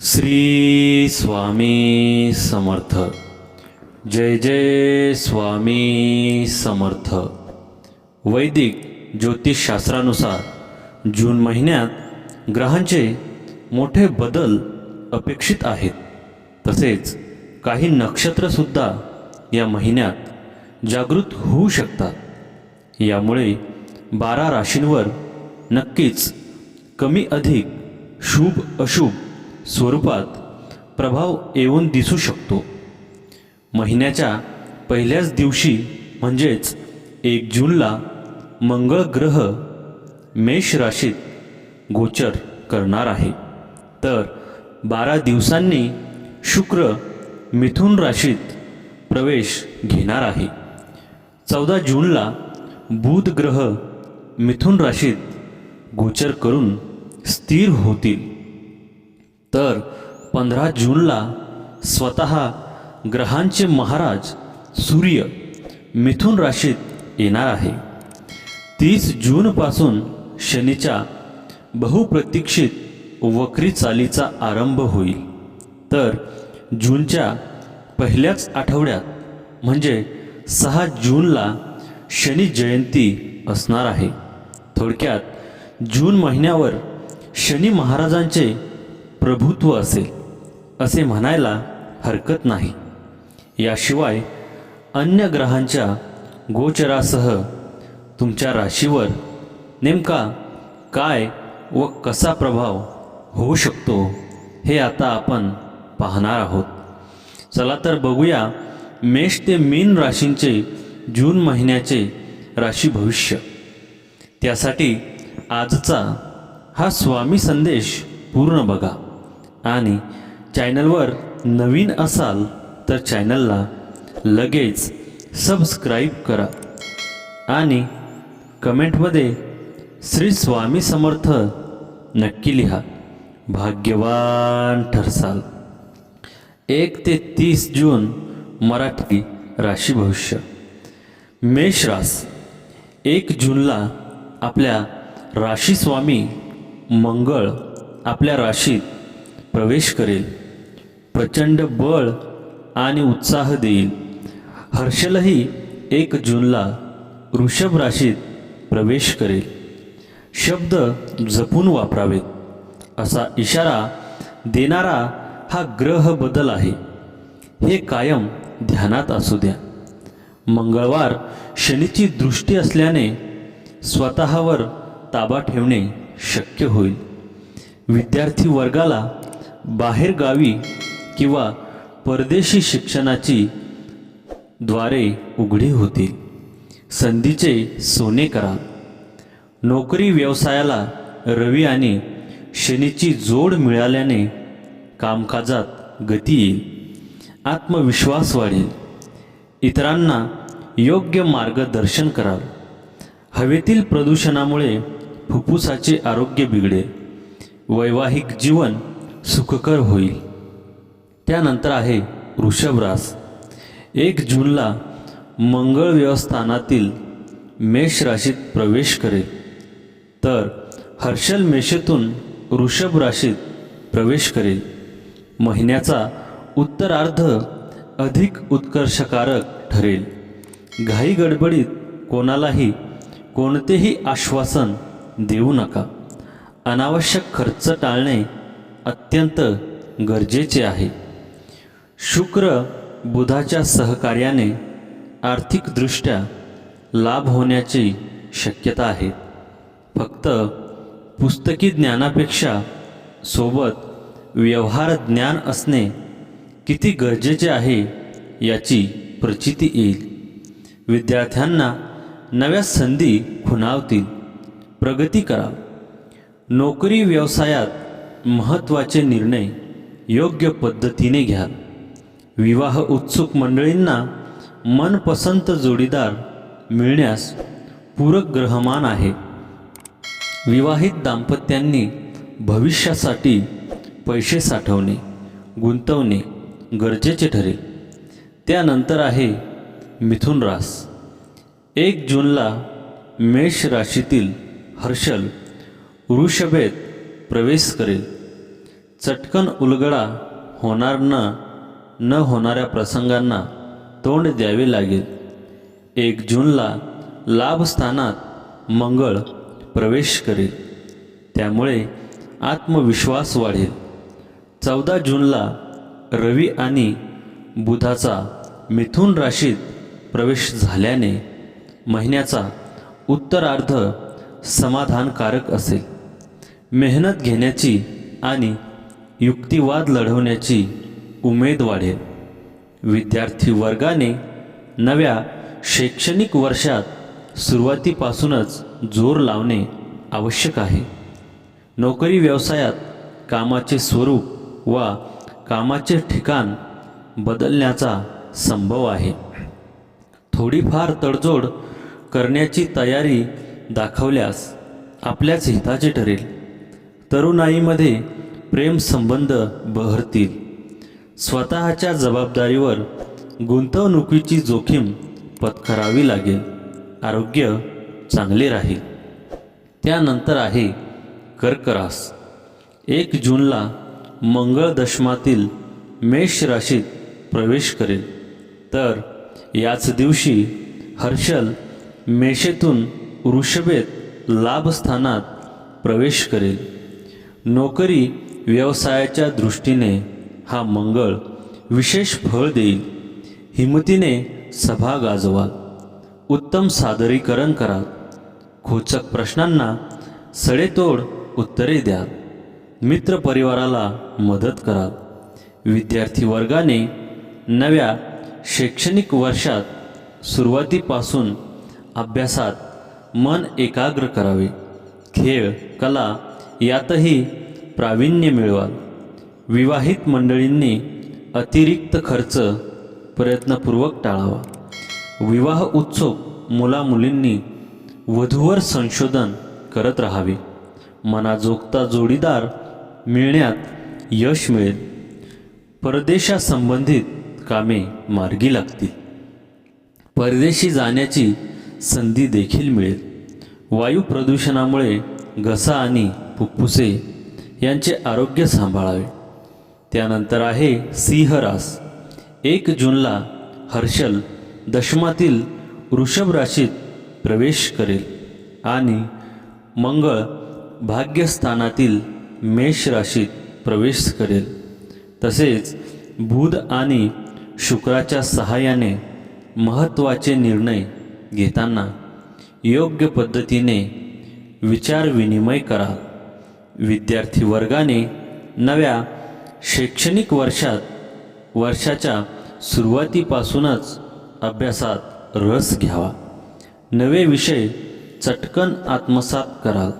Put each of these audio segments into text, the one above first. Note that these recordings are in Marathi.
श्री स्वामी समर्थ. जय जय स्वामी समर्थ. वैदिक ज्योतिषशास्त्रानुसार जून महिन्यात ग्रहांचे मोठे बदल अपेक्षित आहेत. तसेच काही नक्षत्रसुद्धा या महिन्यात जागृत होऊ शकतात. यामुळे बारा राशींवर नक्कीच कमी अधिक शुभ अशुभ स्वरूपात प्रभाव येऊन दिसू शकतो. महिन्याच्या पहिल्याच दिवशी म्हणजेच एक जूनला मंगळ ग्रह मेष राशीत गोचर करणार आहे. तर बारा दिवसांनी शुक्र मिथुन राशीत प्रवेश घेणार आहे. चौदा जूनला बुध ग्रह मिथुन राशीत गोचर करून स्थिर होतील. तर पंधरा जूनला स्वतः ग्रहांचे महाराज सूर्य मिथुन राशीत येणार आहे. तीस जूनपासून शनीच्या बहुप्रतीक्षित वक्री चालीचा आरंभ होईल. तर जूनच्या पहिल्याच आठवड्यात म्हणजे सहा जूनला शनी जयंती असणार आहे. थोडक्यात जून महिन्यावर शनी महाराजांचे प्रभुत्व असेल असे म्हणायला हरकत नाही. याशिवाय अन्य ग्रहांच्या गोचरासह तुमच्या राशीवर नेमका काय व कसा प्रभाव होऊ शकतो हे आता आपण पाहणार आहोत. चला तर बघूया मेष ते मीन राशींचे जून महिन्याचे राशी भविष्य. त्यासाठी आजचा हा स्वामी संदेश पूर्ण बघा. आणि चॅनलवर नवीन असाल तर चॅनलला लगेच सबस्क्राईब करा. आणि कमेंटमध्ये श्री स्वामी समर्थ नक्की लिहा. भाग्यवान ठरसाल. एक ते तीस जून मराठी राशी भविष्य. मेष रास. एक जूनला आपल्या राशीस्वामी मंगळ आपल्या राशीत प्रवेश करेल. प्रचंड बळ आणि उत्साह देईल. हर्षलही एक जूनला वृषभ राशीत प्रवेश करेल. शब्द जपून वापरावेत. असा इशारा देणारा हा ग्रह बदल आहे. हे कायम ध्यानात असू द्या. मंगळवार शनीची दृष्टी असल्याने स्वतःवर ताबा ठेवणे शक्य होईल. विद्यार्थी वर्गाला बाहेरगावी किंवा परदेशी शिक्षणाची द्वारे उघडी होतील. संधीचे सोने करा. नोकरी व्यवसायाला रवी आणि शनीची जोड मिळाल्याने कामकाजात गती येईल. आत्मविश्वास वाढेल. इतरांना योग्य मार्गदर्शन कराल. हवेतील प्रदूषणामुळे फुफ्फुसाचे आरोग्य बिघडेल. वैवाहिक जीवन सुखकर होईल. त्यानंतर आहे वृषभरास. एक जूनला मंगळ व्यवस्थानातील मेष राशीत प्रवेश करेल. तर हर्षल मेषेतून वृषभ राशीत प्रवेश करेल. महिन्याचा उत्तरार्ध अधिक उत्कर्षकारक ठरेल. घाई गडबडीत कोणालाही कोणतेही आश्वासन देऊ नका. अनावश्यक खर्च टाळणे अत्यंत गरजेचे आहे. शुक्र बुधाच्या सहकार्याने आर्थिकदृष्ट्या लाभ होण्याची शक्यता आहे. फक्त पुस्तकी ज्ञानापेक्षा सोबत व्यवहार ज्ञान असणे किती गरजेचे आहे याची प्रचिती येईल. विद्यार्थ्यांना नव्या संधी खुणावतील. प्रगती करा नोकरी व्यवसायात महत्त्वाचे निर्णय योग्य पद्धतीने घ्या. विवाह उत्सुक मंडळींना मनपसंत जोडीदार मिळण्यास पूरक ग्रहमान आहे. विवाहित दाम्पत्यांनी भविष्यासाठी पैसे साठवणे गुंतवणे गरजेचे ठरेल. त्यानंतर आहे मिथुन रास. एक जूनला मेष राशीतील हर्षल वृषभेत प्रवेश करेल. चटकन उलगडा होणार न न होणाऱ्या प्रसंगांना तोंड द्यावे लागेल. एक जूनला लाभस्थानात मंगळ प्रवेश करेल. त्यामुळे आत्मविश्वास वाढेल. चौदा जूनला रवी आणि बुधाचा मिथुन राशीत प्रवेश झाल्याने महिन्याचा उत्तरार्ध समाधानकारक असेल. मेहनत घेण्याची आणि युक्तिवाद लढवण्याची उमेद वाढेल. विद्यार्थी वर्गाने नव्या शैक्षणिक वर्षात सुरुवातीपासूनच जोर लावणे आवश्यक आहे. नोकरी व्यवसायात कामाचे स्वरूप वा कामाचे ठिकाण बदलण्याचा संभव आहे. थोडीफार तडजोड करण्याची तयारी दाखवल्यास आपल्याच हिताचे ठरेल. तरुणाईमध्ये प्रेमसंबंध बहरतील. स्वतःच्या जबाबदारीवर गुंतवणुकीची जोखीम पत्करावी लागेल. आरोग्य चांगले राहील. त्यानंतर आहे कर्करास. एक जूनला मंगळ दशमातील मेष राशीत प्रवेश करेल. तर याच दिवशी हर्षल मेषेतून वृषभेत लाभस्थानात प्रवेश करेल. नोकरी व्यवसायाच्या दृष्टीने हा मंगळ विशेष फळ देईल. हिमतीने सभा गाजवाल. उत्तम सादरीकरण कराल. खोचक प्रश्नांना सडेतोड उत्तरे द्याल. मित्रपरिवाराला मदत कराल. विद्यार्थी वर्गाने नव्या शैक्षणिक वर्षात सुरुवातीपासून अभ्यासात मन एकाग्र करावे. खेळ कला यातही प्रावीण्य मिळवाल. विवाहित मंडळींनी अतिरिक्त खर्च प्रयत्नपूर्वक टाळावा. विवाह उत्सुक मुलामुलींनी वधूवर संशोधन करत राहावे. मनाजोगता जोडीदार मिळण्यात यश मिळेल. परदेशासंबंधित कामे मार्गी लागतील. परदेशी जाण्याची संधी देखील मिळेल. वायू प्रदूषणामुळे घसा आणि फुफ्फुसे यांचे आरोग्य सांभाळावे. त्यानंतर आहे सिंह रास एक जूनला हर्षल दशमातील वृषभ राशीत प्रवेश करेल आणि मंगळ भाग्यस्थानातील मेष राशीत प्रवेश करेल. तसेच बुध आणि शुक्राच्या सहाय्याने महत्त्वाचे निर्णय घेताना योग्य पद्धतीने विचारविनिमय करा. विद्यार्थी वर्गाने नव्या शैक्षणिक वर्षात वर्षाच्या सुरुवातीपासूनच अभ्यासात रस घ्यावा. नवे विषय चटकन आत्मसात कराल.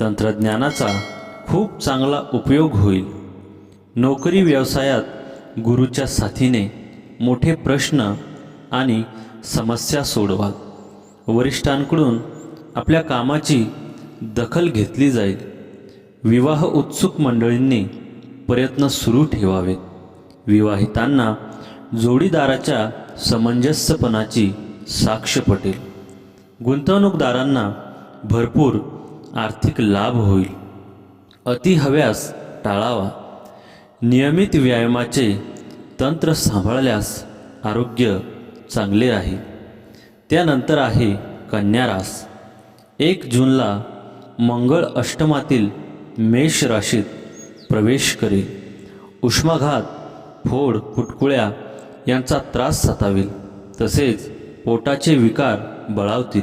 तंत्रज्ञानाचा खूप चांगला उपयोग होईल. नोकरी व्यवसायात गुरुच्या साथीने मोठे प्रश्न आणि समस्या सोडवाल. वरिष्ठांकडून आपल्या कामाची दखल घेतली जाईल. विवाह उत्सुक मंडळींनी प्रयत्न सुरू ठेवावेत. विवाहितांना जोडीदाराच्या समंजस्यपणाची साक्ष पटेल. गुंतवणूकदारांना भरपूर आर्थिक लाभ होईल. अति हव्यास टाळावा. नियमित व्यायामाचे तंत्र सांभाळल्यास आरोग्य चांगले राहील त्यानंतर आहे कन्या रास एक जूनला मंगळ अष्टमातील मेष राशीत प्रवेश करेल. उष्माघात फोड फुटकुळ्या यांचा त्रास सतावेल. तसेच पोटाचे विकार बळावतील.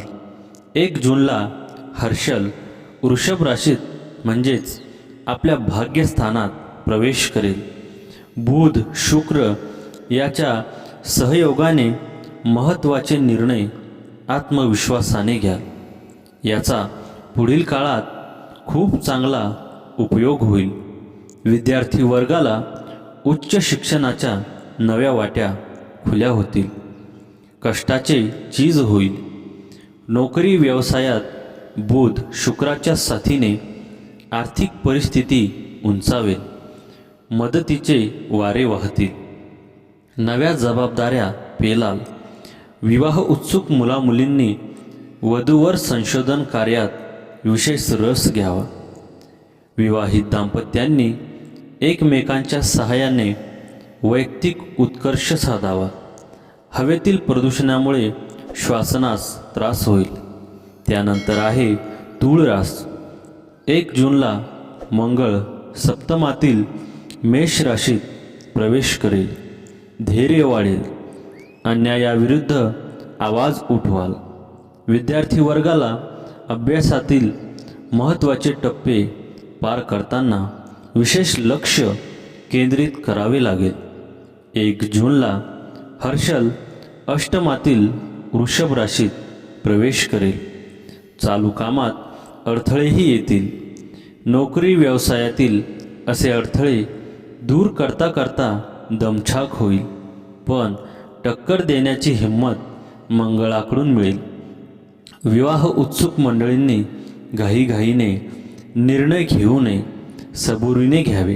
एक जूनला हर्षल वृषभ राशीत म्हणजेच आपल्या भाग्यस्थानात प्रवेश करेल. बुध शुक्र याच्या सहयोगाने महत्त्वाचे निर्णय आत्मविश्वासाने घ्या याचा पुढील काळात खूप चांगला उपयोग होईल. विद्यार्थी वर्गाला उच्च शिक्षणाच्या नव्या वाट्या खुल्या होतील. कष्टाचे चीज होईल. नोकरी व्यवसायात बुध शुक्राच्या साथीने आर्थिक परिस्थिती उंचावेल. मदतीचे वारे वाहतील. नव्या जबाबदाऱ्या पेलाल. विवाह उत्सुक मुलामुलींनी वधूवर संशोधन कार्यात विशेष रस घ्यावा. विवाहित दाम्पत्यांनी एकमेकांच्या सहाय्याने वैयक्तिक उत्कर्ष साधावा. हवेतील प्रदूषणामुळे श्वासनास त्रास होईल. त्यानंतर आहे धूळरास एक जूनला मंगळ सप्तमातील मेष राशीत प्रवेश करेल. धैर्य वाढेल. अन्यायाविरुद्ध आवाज उठवाल. विद्यार्थी वर्गाला अभ्यासातील महत्त्वाचे टप्पे पार करताना विशेष लक्ष केंद्रित करावे लागेल. एक जूनला हर्षल अष्टमातील वृषभ राशीत प्रवेश करेल. चालू कामात अडथळेही येतील. नोकरी व्यवसायातील असे अडथळे दूर करता करता दमछाक होईल. पण टक्कर देण्याची हिंमत मंगळाकडून मिळेल. विवाह उत्सुक मंडळींनी घाईघाईने निर्णय घेऊ नये सबुरीने घ्यावे.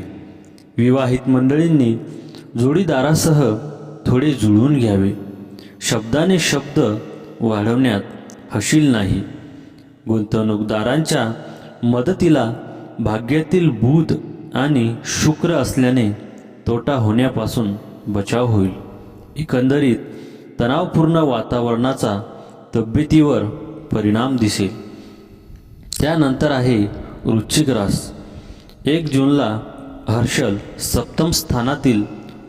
विवाहित मंडळींनी जोडीदारासह थोडे जुळवून घ्यावे. शब्दाने शब्द वाढवण्यात हशील नाही. गुंतवणूकदारांच्या मदतीला भाग्यातील बुध आणि शुक्र असल्याने तोटा होण्यापासून बचाव होईल. एकंदरीत तणावपूर्ण वातावरणाचा तब्येतीवर परिणाम दिसेल. त्यानंतर आहे वृश्चिक रास. एक जूनला हर्षल सप्तम स्थानातील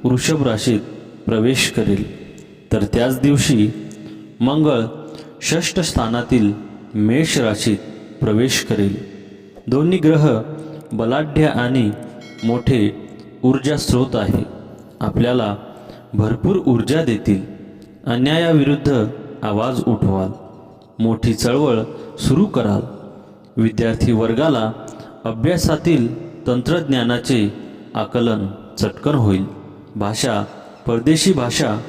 वृषभ राशीत प्रवेश करेल. तर त्याच दिवशी मंगळ षष्ठ स्थानातील मेष राशीत प्रवेश करेल. दोन्ही ग्रह बलाढ्य आणि मोठे ऊर्जा स्रोत आहे. आपल्याला भरपूर ऊर्जा देतील. अन्यायाविरुद्ध आवाज उठवाल. मोठी चळवळ सुरू कराल. विद्यार्थी वर्गाला अभ्यासातील तंत्रज्ञानाचे आकलन चटकन होईल. भाषा परदेशी भाषा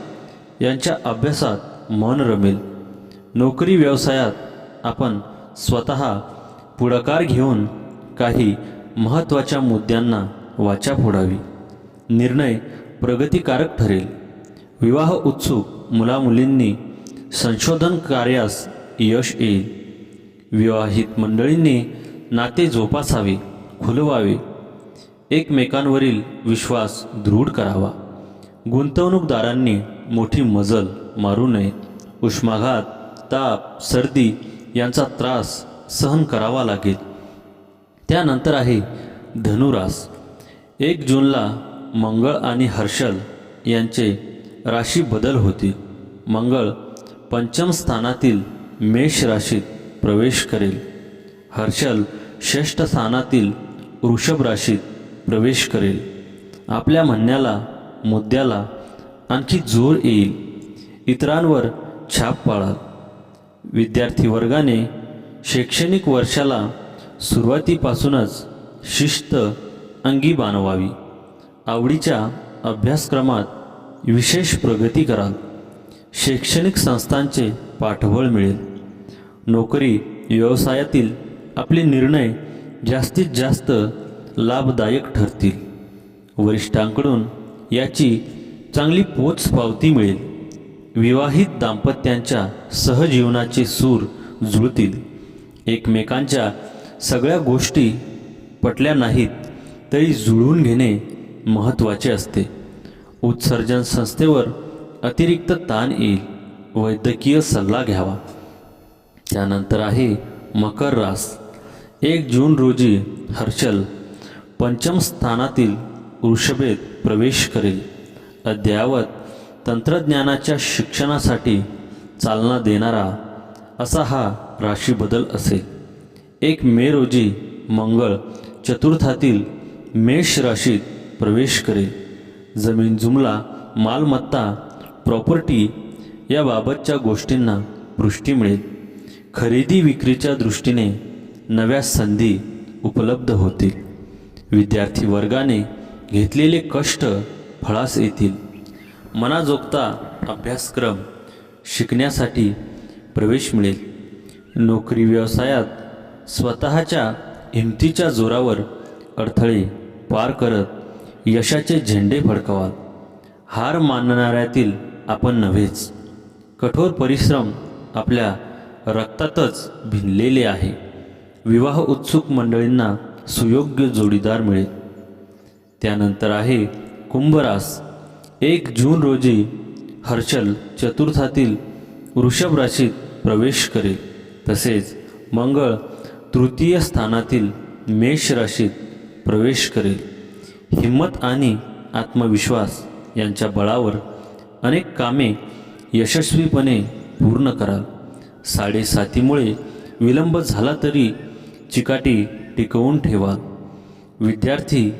यांच्या अभ्यासात मन रमेल. नोकरी व्यवसायात आपण स्वतः पुढाकार घेऊन काही महत्त्वाच्या मुद्द्यांना वाचा फोडावी. निर्णय प्रगतिकारक ठरेल. विवाह उत्सुक मुलामुलींनी संशोधन कार्यास यश येईल. विवाहित मंडळींनी नाते जोपासावे खुलवावे. एकमेकांवरील विश्वास दृढ करावा. गुंतवणूकदारांनी मोठी मजल मारू नये. उष्माघात ताप सर्दी यांचा त्रास सहन करावा लागेल. त्यानंतर आहे धनुरास. एक जूनला मंगळ आणि हर्षल यांचे राशी बदल होतील मंगळ पंचम स्थानातील मेष राशीत प्रवेश करेल. हर्षल षष्ठ स्थानातील वृषभ राशीत प्रवेश करेल. आपल्या म्हणण्याला मुद्द्याला आणखी जोर येईल. इतरांवर छाप पाळाल विद्यार्थी वर्गाने शैक्षणिक वर्षाला सुरुवातीपासूनच शिस्त अंगी बांधवावी आवडीच्या अभ्यासक्रमात विशेष प्रगती कराल. शैक्षणिक संस्थांचे पाठबळ मिळेल. नोकरी व्यवसायातील आपले निर्णय जास्तीत जास्त लाभदायक ठरतील. वरिष्ठांकडून याची चांगली पोच पावती मिळेल. विवाहित दाम्पत्यांच्या सहजीवनाचे सूर जुळतील. एकमेकांच्या सगळ्या गोष्टी पटल्या नाहीत तरी जुळवून घेणे महत्त्वाचे असते. उत्सर्जन संस्थेवर अतिरिक्त ताण येईल. वैद्यकीय सल्ला घ्यावा. त्यानंतर आहे मकर रास. एक जून रोजी हर्षल पंचम स्थानातील वृषभेत प्रवेश करेल. अद्ययावत तंत्रज्ञानाच्या शिक्षणासाठी चालना देणारा असा हा राशी बदल असेल. एक मे रोजी मंगळ चतुर्थातील मेष राशीत प्रवेश करेल. जमीन जुमला मालमत्ता प्रॉपर्टी याबाबतच्या गोष्टींना पुष्टी मिळेल. खरेदी विक्रीच्या दृष्टीने नव्या संधी उपलब्ध होतील. विद्यार्थी वर्गाने घेतलेले कष्ट फळास येतील. मनाजोगता अभ्यासक्रम शिकण्यासाठी प्रवेश मिळेल. नोकरी व्यवसायात स्वतःच्या हिमतीच्या जोरावर अडथळे पार करत यशाचे झेंडे फडकवाल. हार मानणाऱ्यातील आपण नव्हेच. कठोर परिश्रम आपल्या रक्तातच भिनलेले आहे. विवाह उत्सुक मंडळींना सुयोग्य जोडीदार मिळेल. त्यानंतर आहे कुंभरास. एक जून रोजी हर्षल चतुर्थातील वृषभ राशीत प्रवेश करेल. तसेच मंगळ तृतीय स्थानातील मेष राशीत प्रवेश करेल. हिंमत आणि आत्मविश्वास यांच्या बळावर अनेक कामे यशस्वीपणे पूर्ण कराल. साडेसातीमुळे विलंब झाला तरी चिकाटी टिकवून ठेवा. विद्यार्थी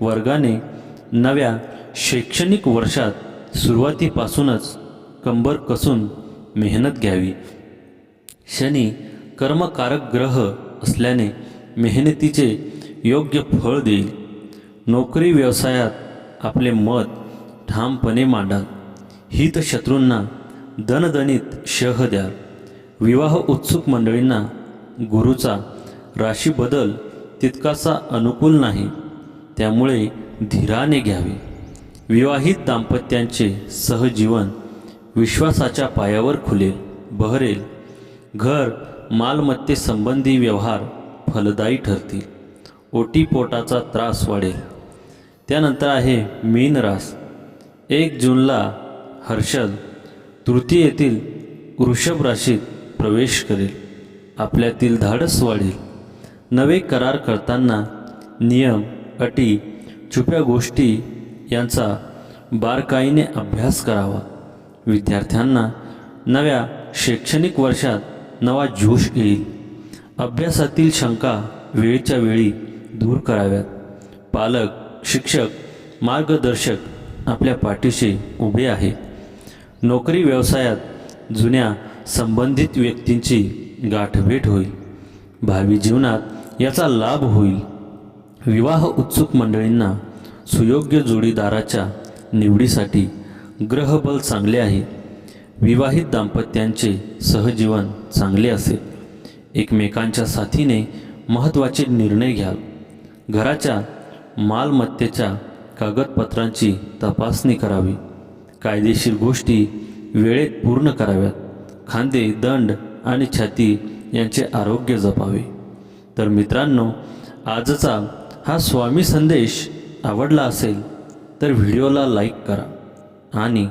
वर्गाने नव्या शैक्षणिक वर्षात सुरुवातीपासूनच कंबर कसून मेहनत घ्यावी. शनी कर्मकारक ग्रह असल्याने मेहनतीचे योग्य फळ देईल. नोकरी व्यवसायात आपले मत ठामपणे मांडा. हितशत्रूंना दणदणीत शह द्या. विवाह उत्सुक मंडळींना गुरुचा राशी बदल तितकासा अनुकूल नाही त्यामुळे धीराने घ्यावे. विवाहित दाम्पत्यांचे सहजीवन विश्वासाच्या पायावर खुलेल बहरेल. घर मालमत्तेसंबंधी व्यवहार फलदायी ठरतील. ओटीपोटाचा त्रास वाढेल. त्यानंतर आहे मीन रास. एक जूनला हर्षद तृतीयेतील वृषभ राशीत प्रवेश करेल. आपल्यातील धाडस वाढेल. नवे करार करताना नियम अटी छुप्या गोष्टी यांचा बारकाईने अभ्यास करावा. विद्यार्थ्यांना नव्या शैक्षणिक वर्षात नवा जोश येईल. अभ्यासातील शंका वेळच्या वेळी दूर कराव्यात. पालक शिक्षक मार्गदर्शक आपल्या पाठीशी उभे आहे नोकरी व्यवसायात जुन्या संबंधित व्यक्तींची गाठभेट होईल. भावी जीवनात याचा लाभ होईल. विवाह उत्सुक मंडळींना सुयोग्य जोडीदाराच्या निवडीसाठी ग्रहबल चांगले आहे. विवाहित दाम्पत्यांचे सहजीवन चांगले असेल एकमेकांच्या साथीने महत्त्वाचे निर्णय घ्याल. घराच्या मालमत्तेच्या कागदपत्रांची तपासणी करावी. कायदेशीर गोष्टी वेळेत पूर्ण कराव्यात. खांदे दंड आणि छाती यांचे आरोग्य जपावे. तर मित्रांनो आजचा हा स्वामी संदेश आवडला असेल तर व्हिडिओला लाईक करा आणि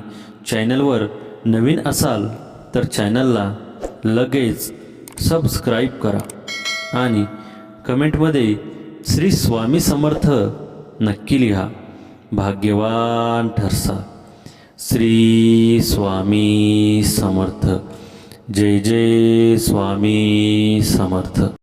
चॅनलवर नवीन असाल तर चॅनलला लगेच सबस्क्राईब करा आणि कमेंटमध्ये श्री स्वामी समर्थ नक्की लिहा. भाग्यवान ठरसा. श्री स्वामी समर्थ. जय जय स्वामी समर्थ.